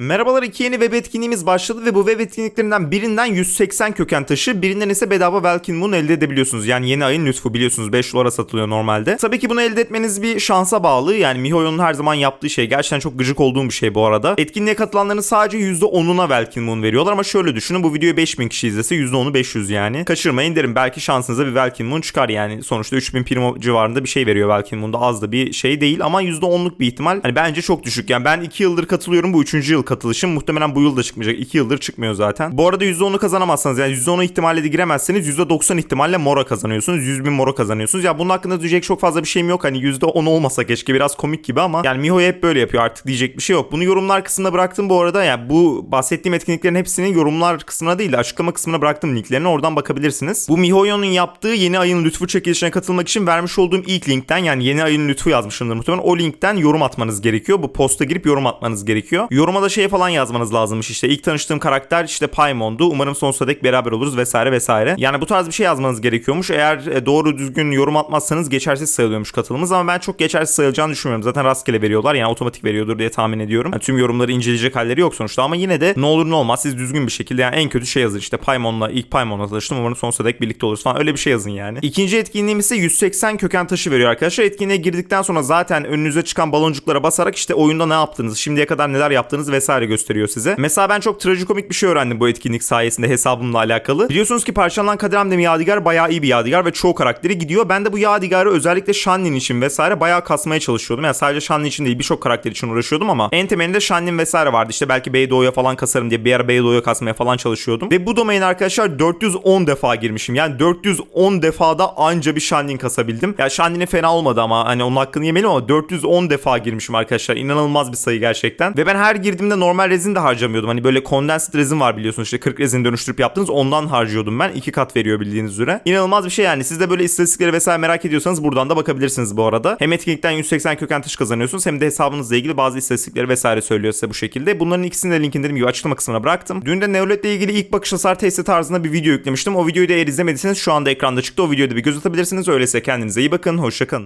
Merhabalar iki yeni web etkinliğimiz başladı ve bu web etkinliklerinden birinden 180 köken taşı birinden ise bedava Welkin Moon elde edebiliyorsunuz. Yani yeni ayın lütfu biliyorsunuz 5 dolara satılıyor normalde. Tabii ki bunu elde etmeniz bir şansa bağlı. Yani MiHoYo'nun her zaman yaptığı şey gerçekten çok gıcık olduğum bir şey bu arada. Etkinliğe katılanların sadece %10'una Welkin Moon veriyorlar ama şöyle düşünün bu videoyu 5000 kişi izlese %10'u 500 yani. Kaçırmayın derim belki şansınıza bir Welkin Moon çıkar yani. Sonuçta 3000 primo civarında bir şey veriyor Welkin Moon'da az da bir şey değil ama %10'luk bir ihtimal. Hani bence çok düşük yani ben 2 yıldır katılıyorum bu 3. yıl katılışım. Muhtemelen bu yıl da çıkmayacak. 2 yıldır çıkmıyor zaten. Bu arada %10'u kazanamazsanız yani %10'u ihtimalle de giremezseniz %90 ihtimalle mora kazanıyorsunuz. 100 bin mora kazanıyorsunuz. Ya bunun hakkında diyecek çok fazla bir şeyim yok. Hani %10 olmasa keşke biraz komik gibi ama yani Miho'ya hep böyle yapıyor artık diyecek bir şey yok. Bunu yorumlar kısmına bıraktım bu arada. Yani bu bahsettiğim etkinliklerin hepsini yorumlar kısmına değil de açıklama kısmına bıraktım linklerini. Oradan bakabilirsiniz. Bu MiHoYo'nun yaptığı yeni ayın lütfu çekilişine katılmak için vermiş olduğum ilk linkten yani yeni ayın lütfu yazmışımdır muhtemelen. O linkten yorum atmanız gerekiyor. Bu posta girip yorum atmanız gerekiyor. Yoruma da şey falan yazmanız lazımmış işte. İlk tanıştığım karakter işte Paymon'du. Umarım sonsuza dek beraber oluruz vesaire vesaire. Yani bu tarz bir şey yazmanız gerekiyormuş. Eğer e, doğru düzgün yorum atmazsanız geçersiz sayılıyormuş katılımınız ama ben çok geçersiz sayılacağını düşünmüyorum. Zaten rastgele veriyorlar yani otomatik veriyordur diye tahmin ediyorum. Yani tüm yorumları inceleyecek halleri yok sonuçta ama yine de ne olur ne olmaz siz düzgün bir şekilde yani en kötü şey yazın işte Paymon'la ilk Paymon'la tanıştım umarım sonsuza dek birlikte oluruz falan öyle bir şey yazın yani. İkinci etkinliğim ise 180 köken taşı veriyor arkadaşlar. Etkinliğe girdikten sonra zaten önünüze çıkan baloncuklara basarak işte oyunda ne yaptınız, şimdiye kadar neler yaptığınız vesaire gösteriyor size. Mesela ben çok trajikomik bir şey öğrendim bu etkinlik sayesinde hesabımla alakalı. Biliyorsunuz ki parçalanan Kadir Hamdem Yadigar bayağı iyi bir Yadigar ve çoğu karakteri gidiyor. Ben de bu Yadigar'ı özellikle Shanlin için vesaire bayağı kasmaya çalışıyordum. Yani sadece Shanlin için değil birçok karakter için uğraşıyordum ama en temelinde Shanlin vesaire vardı. İşte belki Beydoğu'ya falan kasarım diye bir ara Beydoğu'ya kasmaya falan çalışıyordum. Ve bu domain arkadaşlar 410 defa girmişim. Yani 410 defada anca bir Shanlin kasabildim. Ya Shanlin'e fena olmadı ama hani onun hakkını yemeyelim ama 410 defa girmişim arkadaşlar. İnanılmaz bir sayı gerçekten. Ve ben her girdiğimde normal rezin de harcamıyordum. Hani böyle condensed rezin var biliyorsunuz işte 40 rezin dönüştürüp yaptınız ondan harcıyordum ben. iki kat veriyor bildiğiniz üzere. İnanılmaz bir şey yani. Siz de böyle istatistikleri vesaire merak ediyorsanız buradan da bakabilirsiniz bu arada. Hem etkinlikten 180 köken taş kazanıyorsunuz hem de hesabınızla ilgili bazı istatistikleri vesaire söylüyor size bu şekilde. Bunların ikisini de linkini dediğim gibi açıklama kısmına bıraktım. Dün de Neolet ile ilgili ilk bakış hasar testi tarzında bir video yüklemiştim. O videoyu da eğer izlemediyseniz şu anda ekranda çıktı. O videoyu da bir göz atabilirsiniz. Öyleyse kendinize iyi bakın. Hoşçakalın.